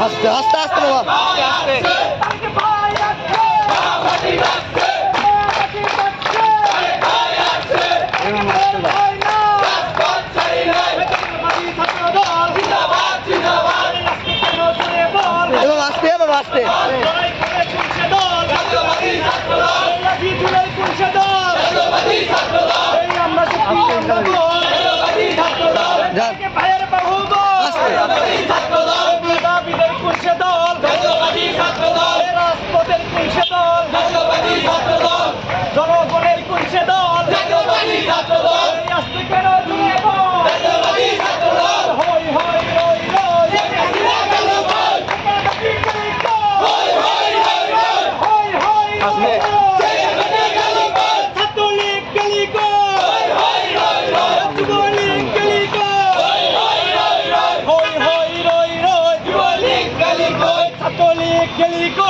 আস্তে আস্তে আস্তে বাবা। আস্তে বাবা আস্তে যান 给你一个。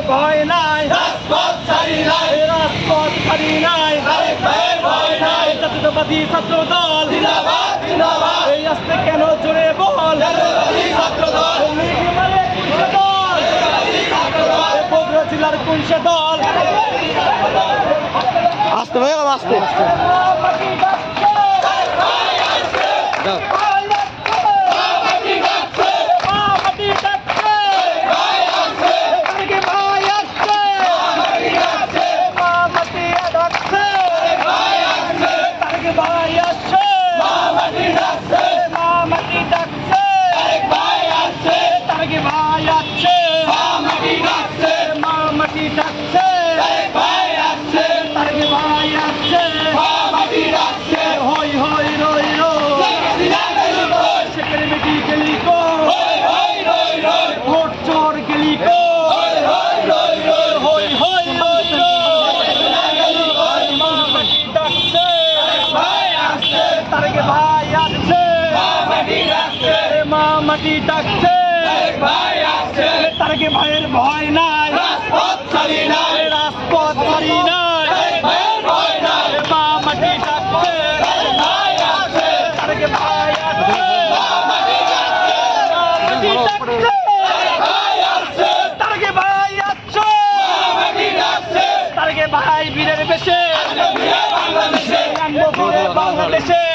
তারেক ভাইয়ের ভয় নাই। রাজপথ ছাড়ি নাই। জাতীয়তাবাদী ছাত্র দল এই আসতে কেন জোরে বল? কুলসে দল। বগুড়া জেলার কুলসে দল। আস্তে ভাই আস্তে। মাটি ডাকছে। তারকে ভাইয়ের ভয় নাই। রাজপথ নাই মা মাটি ডাকছে তারকে ভাই আসছে মা মাটি ডাকছে তারকে ভাই আসছে তারকে ভাই বীরের বেশে আনব ফিরে বাংলাদেশে তারকে